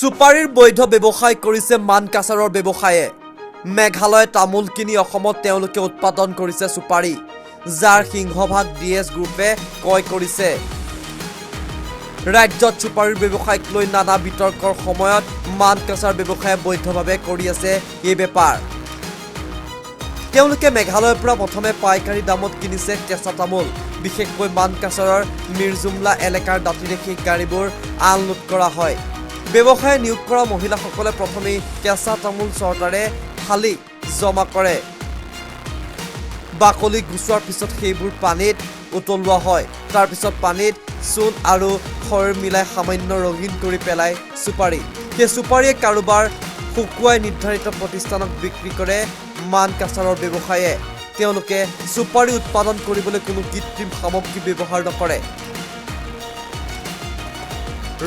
চুপাৰীৰ বৈধ ব্যৱসায় কৰিছে মানকাছাৰৰ ব্যৱসায়ে। মেঘালয় তামোল কিনি অসমত তেওঁলোকে উৎপাদন কৰিছে চুপাৰী যাৰ সিংহভাগ ডি এছ গ্ৰুপে ক্ৰয় কৰিছে। ৰাজ্যত চুপাৰীৰ ব্যৱসায়ক লৈ নানা বিতৰ্কৰ সময়ত মানকাছাৰ ব্যৱসায়ে বৈধভাৱে কৰি আছে এই বেপাৰ। তেওঁলোকে মেঘালয়ৰ পৰা প্ৰথমে পাইকাৰী দামত কিনিছে কেঁচা তামোল বিশেষকৈ মানকাছাৰৰ মিৰ্জুমলা এলেকাৰ সেই গাড়ীবোৰ আনলোড কৰা হয়। ব্যৱসায়ে নিয়োগ কৰা মহিলাসকলে প্ৰথমেই কেঁচা তামোল চৰ্তাৰে ফালি জমা কৰে। বাকলি গুচোৱাৰ পিছত সেইবোৰ পানীত উতলোৱা হয়। তাৰপিছত পানীত চূণ আৰু খৰ মিলাই সামান্য ৰঙীন কৰি পেলাই চুপাৰী। সেই চুপাৰীয়ে কাৰোবাৰ শুকুৱাই নিৰ্ধাৰিত প্ৰতিষ্ঠানক বিক্ৰী কৰে মানকাছাৰৰ ব্যৱসায়ে। তেওঁলোকে চুপাৰী উৎপাদন কৰিবলৈ কোনো কৃত্ৰিম সামগ্ৰী ব্যৱহাৰ নকৰে।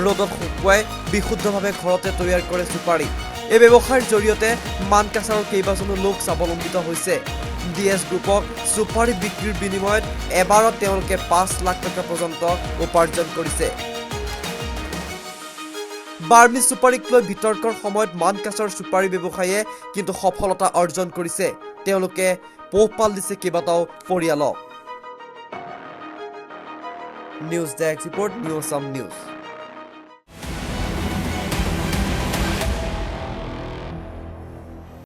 ৰ'দত শুকুৱাই বিশুদ্ধভাৱে ঘৰতে তৈয়াৰ কৰে চুপাৰী। এই ব্যৱসায়ৰ জৰিয়তে মানকাছাৰৰ কেইবাজনো লোক স্বাৱলম্বিত হৈছে। ডি এছ গ্ৰুপক চুপাৰী বিক্ৰীৰ বিনিময়ত এবাৰত তেওঁলোকে পাঁচ লাখ টকা পৰ্যন্ত উপাৰ্জন কৰিছে। বাৰ্মি চুপাৰীক লৈ বিতৰ্কৰ সময়ত মানকাছাৰ চুপাৰী ব্যৱসায়ীয়ে কিন্তু সফলতা অৰ্জন কৰিছে। তেওঁলোকে পোহপাল দিছে কেইবাটাও পৰিয়ালক। নিউজ ডেস্ক ৰিপৰ্ট, নিউজ আম নিউজ।